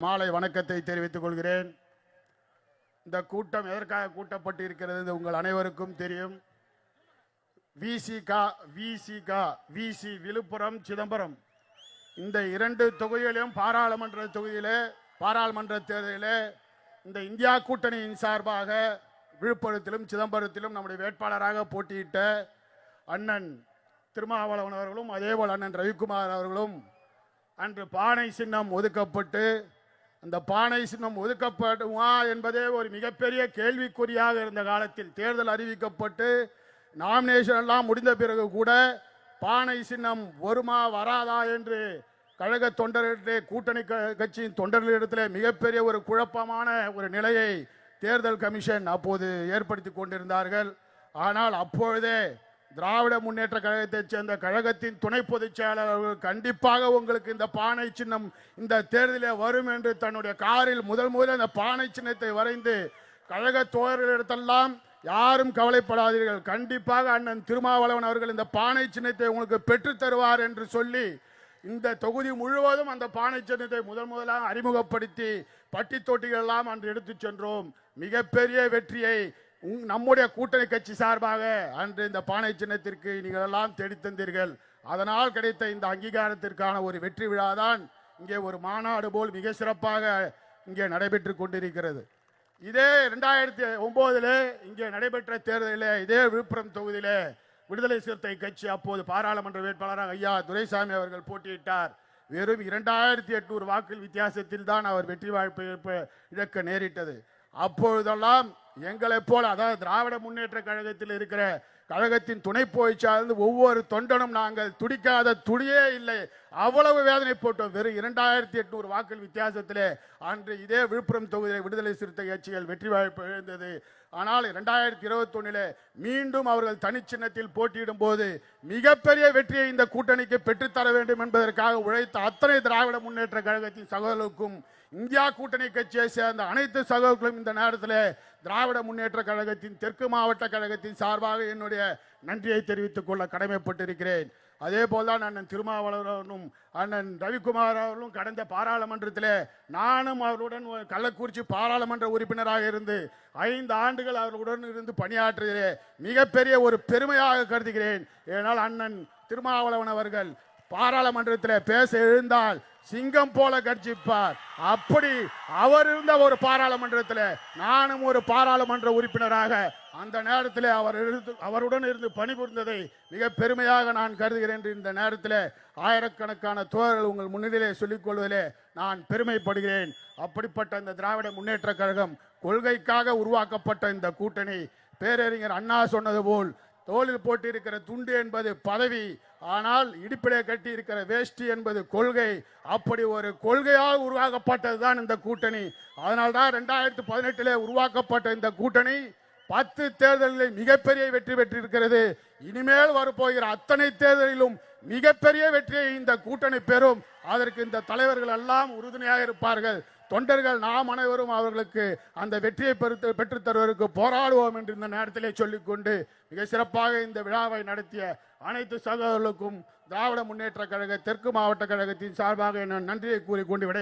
மாலை வணக்கத்தை தெரிவித்துக் கொள்கிறேன். இந்த கூட்டம் எதற்காக கூட்டப்பட்டு இருக்கிறது உங்கள் அனைவருக்கும் தெரியும். விசிகா விசிகா விசி விழுப்புரம் சிதம்பரம். இந்த இரண்டு தொகுதிகளிலும் பாராளுமன்ற தொகுதியிலே பாராளுமன்ற தேர்தலில் இந்த இந்தியா கூட்டணியின் சார்பாக விழுப்புரத்திலும் சிதம்பரத்திலும் நம்முடைய வேட்பாளராக போட்டியிட்ட அண்ணன் திருமாவளவன் அவர்களும் அதேபோல் அண்ணன் ரவிக்குமார் அவர்களும் அன்று பானை சின்னம் ஒதுக்கப்பட்டு அந்த பானை சின்னம் ஒதுக்கப்படுமா என்பதே ஒரு மிகப்பெரிய கேள்விக்குறியாக இருந்த காலத்தில் தேர்தல் அறிவிக்கப்பட்டு நாமினேஷன் எல்லாம் முடிந்த பிறகு கூட பானை சின்னம் வருமா வராதா என்று கழக தொண்டர்களிடத்திலே கூட்டணி க- கட்சியின் தொண்டர்களிடத்திலே மிகப்பெரிய ஒரு குழப்பமான ஒரு நிலையை தேர்தல் கமிஷன் அப்போது ஏற்படுத்தி கொண்டிருந்தார்கள். ஆனால் அப்பொழுதே திராவிட முன்னேற்ற கழகத்தைச் சேர்ந்த கழகத்தின் துணை பொதுச் செயலாளர் அவர்கள் கண்டிப்பாக உங்களுக்கு இந்த பானை சின்னம் இந்த தேர்தலில் வரும் என்று தன்னுடைய காரில் முதல் முதலில் அந்த பானை சின்னத்தை வரைந்து கழக தோழர்களிடத்தெல்லாம் யாரும் கவலைப்படாதீர்கள். கண்டிப்பாக அண்ணன் திருமாவளவன் அவர்கள் இந்த பானை சின்னத்தை உங்களுக்கு பெற்றுத்தருவார் என்று சொல்லி இந்த தொகுதி முழுவதும் அந்த பானை சின்னத்தை முதல் முதலாக அறிமுகப்படுத்தி பட்டி தொட்டிகள் எல்லாம் அன்று எடுத்துச் சென்றோம். மிகப்பெரிய வெற்றியை நம்முடைய கூட்டணி கட்சி சார்பாக அன்று இந்த பானை சின்னத்திற்கு நீங்கள் எல்லாம் தேடித்தந்தீர்கள் அதனால் கிடைத்த இந்த அங்கீகாரத்திற்கான ஒரு வெற்றி விழாதான் இங்கே ஒரு மாநாடு போல் மிக சிறப்பாக இங்கே நடைபெற்று கொண்டிருக்கிறது. இதே ரெண்டாயிரத்தி ஒம்போதில் இங்கே நடைபெற்ற தேர்தலிலே இதே விழுப்புரம் தொகுதியிலே விடுதலை சிறுத்தை கட்சி அப்போது பாராளுமன்ற வேட்பாளராக ஐயா துரைசாமி அவர்கள் போட்டியிட்டார். வெறும் இரண்டாயிரத்தி எட்நூறு வாக்கு வித்தியாசத்தில் தான் அவர் வெற்றி வாய்ப்பு இழக்க நேரிட்டது. அப்பொழுதெல்லாம் எங்களைப் போல அதாவது திராவிட முன்னேற்ற கழகத்தில் இருக்கிற கழகத்தின் துணை போயிச்சார்ந்து ஒவ்வொரு தொண்டனும் நாங்கள் துடிக்காத துடியே இல்லை. அவ்வளவு வேதனை போட்டோம். வெறும் இரண்டாயிரத்தி எட்நூறு வாக்கள் வித்தியாசத்திலே அன்று இதே விழுப்புரம் தொகுதியில் விடுதலை சிறுத்தை கட்சிகள் வெற்றி வாய்ப்பு எழுந்தது ஆனால் இரண்டாயிரத்தி இருபத்தொன்னிலே மீண்டும் அவர்கள் தனிச்சின்னத்தில் போட்டியிடும் போது மிகப்பெரிய வெற்றியை இந்த கூட்டணிக்கு பெற்றுத்தர வேண்டும் என்பதற்காக உழைத்த அத்தனை திராவிட முன்னேற்ற கழகத்தின் சகோதரர்களுக்கும் இந்தியா கூட்டணி கட்சியை சேர்ந்த அனைத்து சகோதரர்களும் இந்த நேரத்தில் திராவிட முன்னேற்ற கழகத்தின் தெற்கு மாவட்ட கழகத்தின் சார்பாக என்னுடைய நன்றியை தெரிவித்துக் கொள்ள கடமைப்பட்டிருக்கிறேன். அதே போல்தான் அண்ணன் திருமாவளவனும் அண்ணன் ரவிக்குமார் அவர்களும் கடந்த பாராளுமன்றத்திலே நானும் அவருடன் ஒரு கள்ளக்குறிச்சி பாராளுமன்ற உறுப்பினராக இருந்து ஐந்து ஆண்டுகள் அவர்களுடன் இருந்து பணியாற்றுகிறேன் மிகப்பெரிய ஒரு பெருமையாக கருதுகிறேன். ஏனால் அண்ணன் திருமாவளவன் அவர்கள் பாராளுமன்றத்தில் பேச எழுந்தால் சிங்கம் போல கர்ஜிப்பார். அப்படி அவர் இருந்த ஒரு பாராளுமன்றத்தில் நானும் ஒரு பாராளுமன்ற உறுப்பினராக அந்த நேரத்தில் அவர் இருந்து அவருடன் இருந்து பணிபுரிந்ததை மிக பெருமையாக நான் கருதுகிறேன் என்று இந்த நேரத்தில் ஆயிரக்கணக்கான தோழர்கள் உங்கள் முன்னிலையிலே சொல்லிக் கொள்வதிலே நான் பெருமைப்படுகிறேன். அப்படிப்பட்ட இந்த திராவிட முன்னேற்ற கழகம் கொள்கைக்காக உருவாக்கப்பட்ட இந்த கூட்டணி பேரறிஞர் அண்ணா சொன்னது போல் தோளில் போட்டிருக்கிற துண்டு என்பது பதவி ஆனால் இடுப்பிலே கட்டி இருக்கிற வேஷ்டி என்பது கொள்கை. அப்படி ஒரு கொள்கையால் உருவாக்கப்பட்டதுதான் இந்த கூட்டணி. அதனால்தான் ரெண்டாயிரத்தி பதினெட்டிலே உருவாக்கப்பட்ட இந்த கூட்டணி பத்து தேர்தல்களில் மிகப்பெரிய வெற்றி பெற்றிருக்கிறது. இனிமேல் வரப்போகிற அத்தனை தேர்தலிலும் மிகப்பெரிய வெற்றியை இந்த கூட்டணி பெறும். அதற்கு இந்த தலைவர்கள் எல்லாம் உறுதுணையாக இருப்பார்கள். தொண்டர்கள் நாம் அனைவரும் அவர்களுக்கு அந்த வெற்றியை பெற்று பெற்றுத்தருவதற்கு போராடுவோம் என்று இந்த நேரத்திலே சொல்லிக்கொண்டு மிக சிறப்பாக இந்த விழாவை நடத்திய அனைத்து சகோதரர்களுக்கும் திராவிட முன்னேற்ற கழக தெற்கு மாவட்ட கழகத்தின் சார்பாக நான் நன்றியை கூறிக்கொண்டு விடை